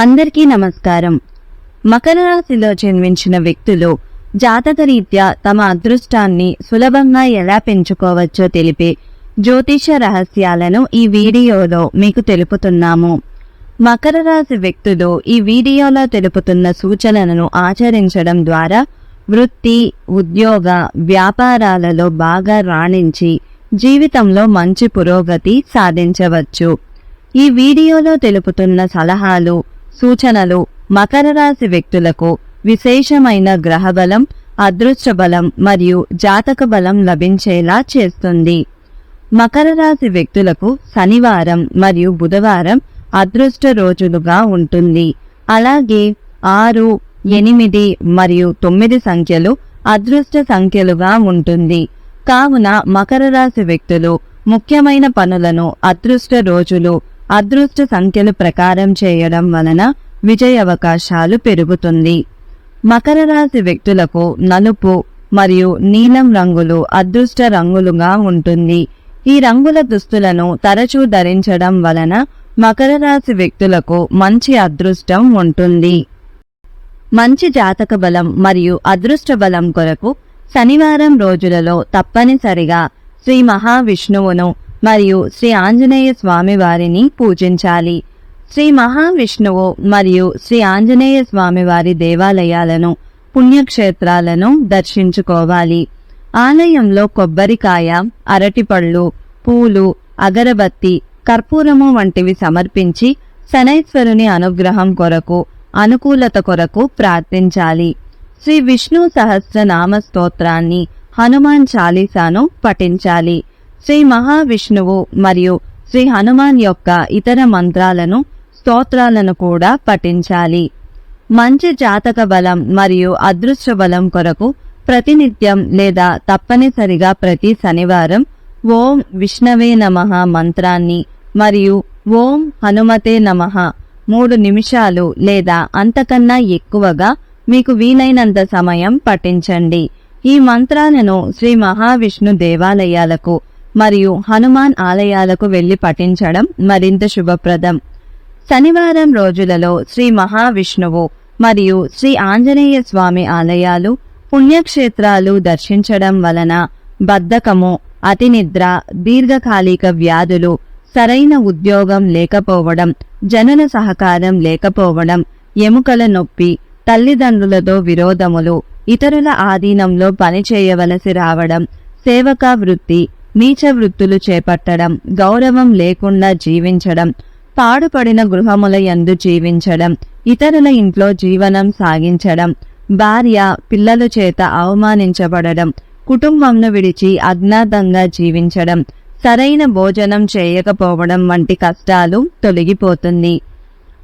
అందరికీ నమస్కారం. మకర రాశిలో జన్మించిన వ్యక్తులు జాతకరీత్యా తమ అదృష్టాన్ని సులభంగా ఎలా పెంచుకోవచ్చో తెలిపే జ్యోతిష రహస్యాలను ఈ వీడియోలో మీకు తెలుపుతున్నాము. మకర రాశి వ్యక్తులు ఈ వీడియోలో తెలుపుతున్న సూచనలను ఆచరించడం ద్వారా వృత్తి ఉద్యోగ వ్యాపారాలలో బాగా రాణించి జీవితంలో మంచి పురోగతి సాధించవచ్చు. ఈ వీడియోలో తెలుపుతున్న సలహాలు సూచనలు. మకర రాశి వ్యక్తులకు విశేషమైన గ్రహబలం అదృష్ట బలం మరియు జాతక బలం లభించేలా చేస్తుంది. మకర రాశి వ్యక్తులకు శనివారం మరియు బుధవారం అదృష్ట రోజులుగా ఉంటుంది. అలాగే ఆరు ఎనిమిది మరియు తొమ్మిది సంఖ్యలు అదృష్ట సంఖ్యలుగా ఉంటుంది. కావున మకర రాశి వ్యక్తులు ముఖ్యమైన పనులను అదృష్ట రోజులు అదృష్ట సంఖ్యలు ప్రకారం చేయడం వలన విజయ అవకాశాలు పెరుగుతుంది. మకర రాశి వ్యక్తులకు నలుపు మరియు నీలం రంగులు అదృష్ట రంగులుగా ఉంటుంది. ఈ రంగుల దుస్తులను తరచూ ధరించడం వలన మకర రాశి వ్యక్తులకు మంచి అదృష్టం ఉంటుంది. మంచి జాతక బలం మరియు అదృష్ట బలం కొరకు శనివారం రోజులలో తప్పనిసరిగా శ్రీ మహావిష్ణువును మరియు శ్రీ ఆంజనేయ స్వామి వారిని పూజించాలి. శ్రీ మహావిష్ణువు మరియు శ్రీ ఆంజనేయ స్వామి వారి దేవాలయాలను పుణ్యక్షేత్రాలను దర్శించుకోవాలి. ఆలయంలో కొబ్బరికాయ అరటిపళ్ళు పూలు అగరబత్తి కర్పూరము వంటివి సమర్పించి శనైశ్వరుని అనుగ్రహం కొరకు అనుకూలత కొరకు ప్రార్థించాలి. శ్రీ విష్ణు సహస్రనామ స్తోత్రాన్ని హనుమాన్ చాలీసాను పఠించాలి. శ్రీ మహావిష్ణువు మరియు శ్రీ హనుమాన్ యొక్క ఇతర మంత్రాలను స్తోత్రాలను కూడా పఠించాలి. మంచి జాతక బలం మరియు అదృష్ట బలం కొరకు ప్రతినిత్యం లేదా తప్పనిసరిగా ప్రతి శనివారం ఓం విష్ణవే నమః మంత్రాన్ని మరియు ఓం హనుమతే నమః మూడు నిమిషాలు లేదా అంతకన్నా ఎక్కువగా మీకు వీలైనంత సమయం పఠించండి. ఈ మంత్రాలను శ్రీ మహావిష్ణు దేవాలయాలకు మరియు హనుమాన్ ఆలయాలకు వెళ్ళి పఠించడం మరింత శుభప్రదం. శనివారం రోజులలో శ్రీ మహావిష్ణువు మరియు శ్రీ ఆంజనేయ స్వామి ఆలయాలు పుణ్యక్షేత్రాలు దర్శించడం వలన బద్ధకము అతినిద్ర దీర్ఘకాలిక వ్యాధులు సరైన ఉద్యోగం లేకపోవడం జనుల సహకారం లేకపోవడం ఎముకల నొప్పి తల్లిదండ్రులతో విరోధములు ఇతరుల ఆధీనంలో పనిచేయవలసి రావడం సేవక వృత్తి నీచ వృత్తులు చేపట్టడం గౌరవం లేకుండా జీవించడం పాడుపడిన గృహముల యందు జీవించడం ఇతరుల ఇంట్లో జీవనం సాగించడం భార్య పిల్లల చేత అవమానించబడడం కుటుంబంను విడిచి అజ్ఞాతంగా జీవించడం సరైన భోజనం చేయకపోవడం వంటి కష్టాలు తొలగిపోతుంది.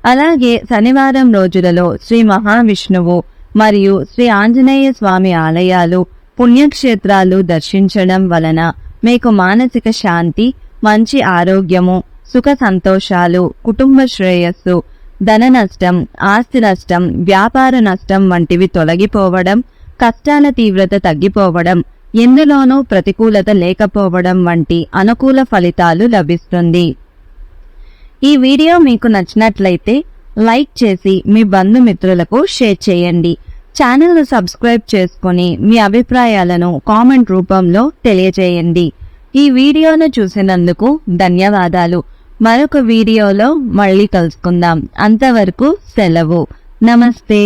అలాగే శనివారం రోజులలో శ్రీ మహావిష్ణువు మరియు శ్రీ ఆంజనేయ స్వామి ఆలయాలు పుణ్యక్షేత్రాలు దర్శించడం వలన మీకు మానసిక శాంతి మంచి ఆరోగ్యము సుఖ సంతోషాలు కుటుంబ శ్రేయస్సు ధన నష్టం ఆస్తి నష్టం వ్యాపార నష్టం వంటివి తొలగిపోవడం కష్టాల తీవ్రత తగ్గిపోవడం ఎందులోనూ ప్రతికూలత లేకపోవడం వంటి అనుకూల ఫలితాలు లభిస్తుంది. ఈ వీడియో మీకు నచ్చినట్లయితే లైక్ చేసి మీ బంధుమిత్రులకు షేర్ చేయండి. ఛానల్ను సబ్స్క్రైబ్ చేసుకుని మీ అభిప్రాయాలను కామెంట్ రూపంలో తెలియజేయండి. ఈ వీడియోను చూసినందుకు ధన్యవాదాలు. మరొక వీడియోలో మళ్ళీ కలుసుకుందాం. అంతవరకు సెలవు. నమస్తే.